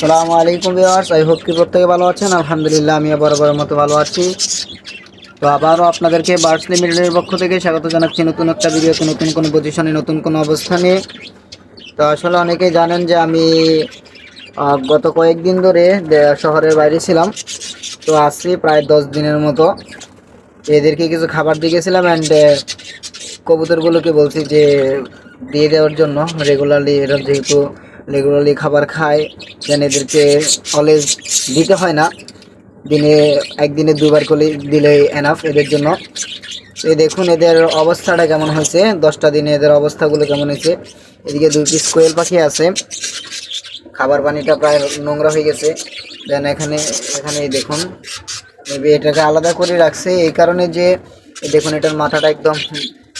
সালামু আলাইকুম viewers, I hope কি প্রত্যেকে ভালো আছেন? আলহামদুলিল্লাহ, আমি বরাবর মতো ভালো আছি। তো আবারও আপনাদেরকে বার্ডস লিমিটেডের পক্ষ থেকে স্বাগত জানাচ্ছি নতুন একটা ভিডিওতে, নতুন কোনো পজিশনে নতুন কোনো অবস্থানে। তো আসলে অনেকেই জানেন যে আমি গত কয়েকদিন ধরে শহরের বাইরে ছিলাম। তো আসছি প্রায় দশ দিনের মতো। এদেরকে কিছু খাবার দিয়ে গেছিলাম অ্যান্ড কবুতরগুলোকে বলছি যে, দিয়ে দেওয়ার জন্য। রেগুলারলি এরা যেহেতু রেগুলারলি খাবার খায় যেন এদেরকে অলওয়েজ দিতে হয় না। দিনে, একদিনে দুবার করে দিলে এনাফ এদের জন্য। এই দেখুন এদের অবস্থাটা কেমন হয়েছে, দশটা দিনে এদের অবস্থাগুলো কেমন হয়েছে। এদিকে দুই পিস কোয়েল পাখি আছে, খাবার পানিটা প্রায় নোংরা হয়ে গেছে। দেন এখানে এখানে দেখুন মেবি এটাকে আলাদা করে রাখছে, এই কারণে যে দেখুন এটার মাথাটা একদম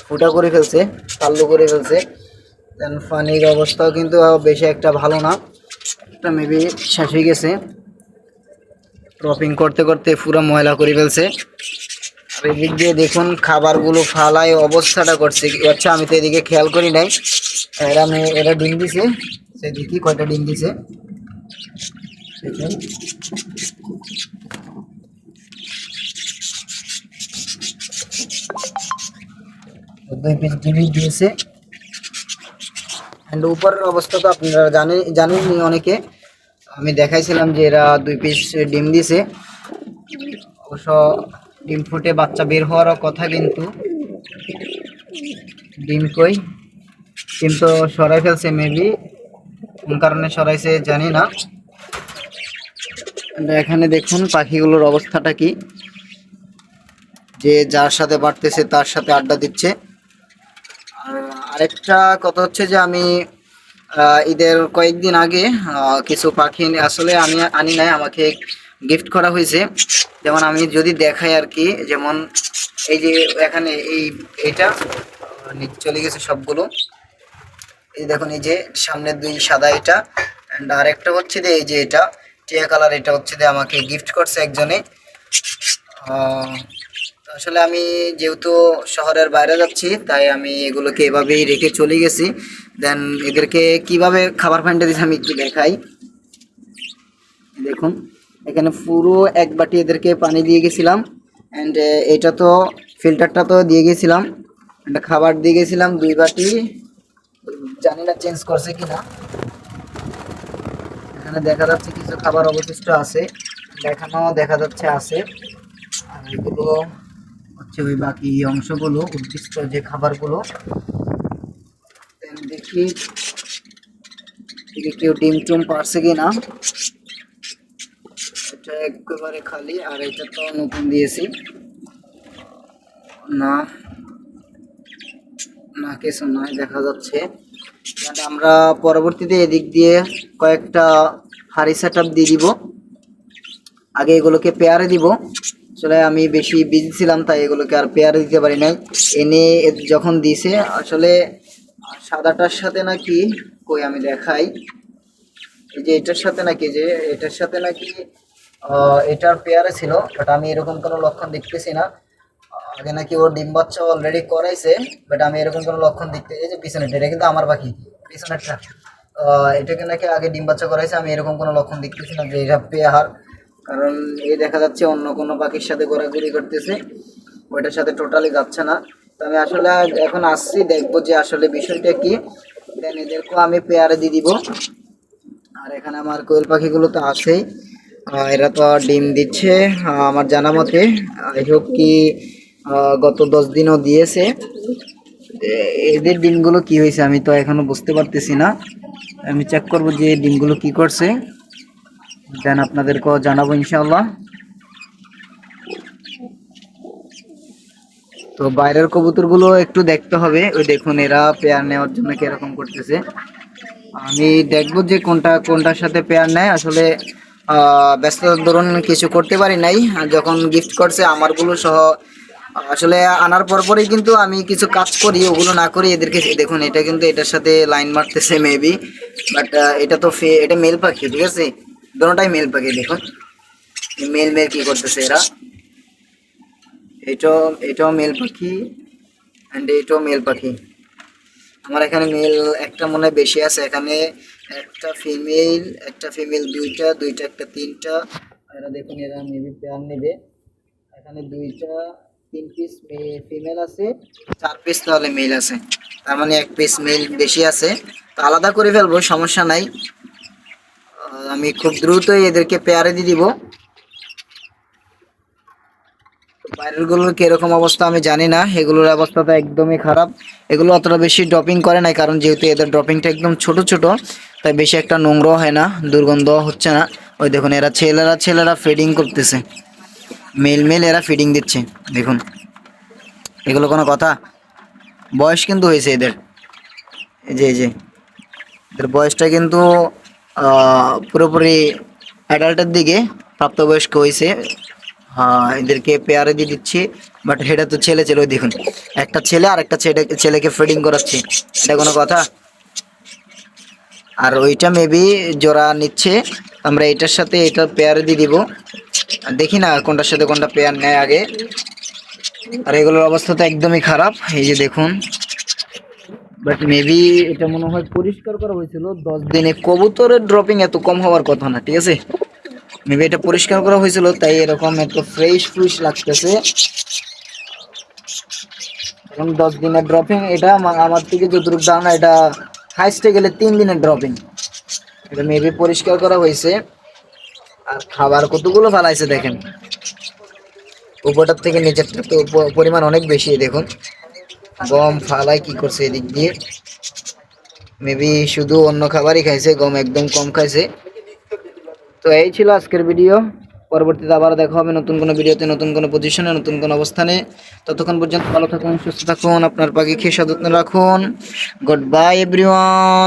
ফুটা করে ফেলছে তাল্লু করে ফেলছে। দেন পানির অবস্থাও কিন্তু বেশি একটা ভালো না। এটা মেবি শেষ হয়ে গেছে। ট্রপিং করতে করতে পুরো ময়লা করে ফেলছে। এদিক দিয়ে দেখুন, খাবারগুলো ফালায় অবস্থাটা করছে। আচ্ছা আমি তো এদিকে খেয়াল করি নাই। এরা মে- এরা ডিম দিছে। সে দেখি কয়টা ডিম দিছে। দুই পিস ডিমই দিয়েছে। অ্যান্ড উপরের অবস্থা তো আপনারা জানেন জানেননি অনেকে। আমি দেখাইছিলাম যে এরা দুই পিস ডিম দিছে। অবশ্য ডিম ফুটে বাচ্চা বের হওয়ারও কথা কিন্তু। ডিম কই? কিন্তু সরাই ফেলছে মেবি কোন কারণে সরাইছে জানি না। এখানে দেখুন পাখিগুলোর অবস্থাটা কি। যে যার সাথে বাড়তেছে তার সাথে আড্ডা দিচ্ছে। আরেকটা কথা হচ্ছে যে আমি ঈদের কয়েকদিন আগে কিছু পাখি আসলে আমি আনি নাই, আমাকে গিফট করা হয়েছে। যেমন আমি যদি দেখাই আর কি, যেমন এই যে এখানে এই এটা চলে গেছে সবগুলো। এই দেখুন, এই যে সামনে দুই সাদা এটা অ্যান্ড আরেকটা হচ্ছে যে এই যে এটা, টিয়া কালার এটা হচ্ছে যে আমাকে গিফট করছে একজনে। আসলে আমি যেহেতু শহরের বাইরে যাচ্ছি, তাই আমি এগুলোকে এভাবেই রেখে চলে গেছি। দেন এদেরকে কীভাবে খাবার ফাইনটা দিতে আমি একটু দেখাই। দেখুন, এখানে পুরো এক বাটি এদেরকে পানি দিয়ে গেছিলাম। অ্যান্ড এটা তো ফিল্টারটা তো দিয়ে গেছিলাম। একটা খাবার দিয়ে গেছিলাম দুই বাটি। জানি না চেঞ্জ করছে কি না এখানে দেখা যাচ্ছে কিছু খাবার অবশিষ্ট আছে। দেখানো দেখা যাচ্ছে আছে। আর এগুলো হচ্ছে ওই বাকি অংশগুলো, উদ্দিষ্ট যে খাবারগুলো। দেখি এদিকে কেউ ডিম টুম পারছে কি না এটা একেবারে খালি, আর এটা তো নতুন দিয়েছি। না না কিছু নাই, দেখা যাচ্ছে। আমরা পরবর্তীতে এদিক দিয়ে কয়েকটা হাড়ি সেট দিয়ে দিব। আগে এগুলোকে পেয়ারে দিব। আসলে আমি বেশি বিজি ছিলাম, তাই এগুলোকে আর পেয়ারে দিতে পারি নাই। এনে যখন দিছে, আসলে সাদাটার সাথে নাকি, কই আমি দেখাই। এই যে এটার সাথে নাকি যে এটার সাথে নাকি এটার পেয়ারে ছিল বাট আমি এরকম কোনো লক্ষণ দেখতেছি না। আগে নাকি ওর ডিম বাচ্চা অলরেডি করাইছে বাট আমি এরকম কোনো লক্ষণ দেখতে, এই যে পিছনেরটা, এটা কিন্তু আমার পাখি, পিছনেরটা। এটাকে নাকি আগে ডিম বাচ্চা করাইছে, আমি এরকম কোনো লক্ষণ দেখতেছি না যে এটা পেয়ার কারণ এই দেখা যাচ্ছে অন্য কোনো পাখির সাথে ঘোরাঘুরি করতেছে। ওইটার সাথে টোটালি যাচ্ছে না। তো আমি আসলে এখন আসছি, দেখব যে আসলে বিষয়টা কি। দেন এদেরকেও আমি পেয়ারে দিয়ে দিব। আর এখানে আমার কোয়েল পাখিগুলো তো আছেই। এরা তো ডিম দিচ্ছে আমার জানা মতে। আই হোপ কি গত দশ দিনও দিয়েছে। এদের ডিমগুলো কি হয়েছে আমি তো এখনও বুঝতে পারতেছি না। আমি চেক করব যে ডিমগুলো কি করছে। দেন আপনাদেরকেও জানাব ইনশাল্লাহ তো বাইরের কবুতরগুলো একটু দেখতে হবে। ওই দেখুন এরা পেয়ার নেওয়ার জন্য কীরকম করতেছে। আমি দেখব যে কোনটা, কোনটার সাথে পেয়ার নেয়। আসলে ব্যস্ততার দরুন কিছু করতে পারি নাই। যখন গিফট করছে আমারগুলো সহ, আসলে আনার পর পরেই কিন্তু আমি কিছু কাজ করি, ওগুলো না করি, এদেরকে দেখুন, এটা কিন্তু এটার সাথে লাইন মারতেছে মেবি বাট এটা তো এটা মেল পাখি, ঠিক আছে? দুটোটাই মেল পাখি দেখুন মেল মেল কি করতেছে এরা? এটাও এটাও মেল পাখি অ্যান্ড এটাও মেল পাখি। আমার এখানে মেল একটা মনে বেশি আছে। এখানে একটা ফিমেল একটা ফিমেল দুইটা দুইটা, একটা তিনটা। এরা দেখুন, এরা মেবি পেয়ার নেবে। এখানে দুইটা, তিন পিস ফিমেল আছে। চার পিস তাহলে মেল আছে। তার মানে এক পিস মেল বেশি আছে। তো আলাদা করে ফেলব, সমস্যা নাই। আমি খুব দ্রুতই এদেরকে পেয়ারে দিয়ে দিব। বাইরেরগুলোর কীরকম অবস্থা আমি জানি না। এগুলোর অবস্থা তো একদমই খারাপ। এগুলো অতটা বেশি ড্রপিং করে না কারণ যেহেতু এদের ড্রপিংটা একদম ছোট ছোট, তাই বেশি একটা নোংরাও হয় না দুর্গন্ধ হচ্ছে না। ওই দেখুন, এরা ছেলেরা ছেলেরা ফিডিং করতেছে। মেল মেল এরা ফিডিং দিচ্ছে, দেখুন। এগুলো কোনো কথা? বয়স কিন্তু হয়েছে এদের। যে যে। এদের বয়সটা কিন্তু পুরোপুরি অ্যাডাল্টের দিকে প্রাপ্তবয়স্ক হয়েছে। হ্যাঁ এদেরকে পেয়ারে দিয়ে দিচ্ছি বাট এটা তো ছেলে ছেলে দেখুন, একটা ছেলে আর একটা ছেলে ছেলেকে ফিডিং করাচ্ছি। এটা কোনো কথা? আর ওইটা মেবি জোড়া নিচ্ছে, আমরা এটার সাথে এটা পেয়ারে দিয়ে দিব। দেখি না কোনটার সাথে কোনটা পেয়ার নেয় আগে। আর এগুলোর অবস্থা তো একদমই খারাপ, এই যে দেখুন। বাট মেবি এটা মনে হয় পরিষ্কার করা হয়েছিল। দশ দিনে কবুতরের ড্রপিং এত কম হওয়ার কথা না, ঠিক আছে? মেবি এটা পরিষ্কার করা হয়েছিল, তাই এরকম এত ফ্রেশ ফ্রেশ লাগতেছে। এবং দশ দিনের ড্রপিং এটা আমা- আমার থেকে যতটুকু ধারণা, এটা হাইস্টে গেলে তিন দিনের ড্রপিং এটা মেবি পরিষ্কার করা হয়েছে। আর খাবার কতগুলো ফালাইছে দেখেন। উপরটার থেকে নিচেরটা তো পরিমাণ অনেক বেশি, দেখুন। গম ফালাই কি করছে এদিক দিয়ে? মেবি শুধু অন্য খাবারই খাইছে, গম একদম কম খাইছে। তো এই ছিল আজকের ভিডিও পরবর্তীতে আবার দেখা হবে নতুন কোনো ভিডিওতে নতুন কোনো পজিশনে নতুন কোনো অবস্থানে। ততক্ষণ পর্যন্ত ভালো থাকুন, সুস্থ থাকুন, আপনার পাখি খেয়ে সযত্ন রাখুন। Good bye everyone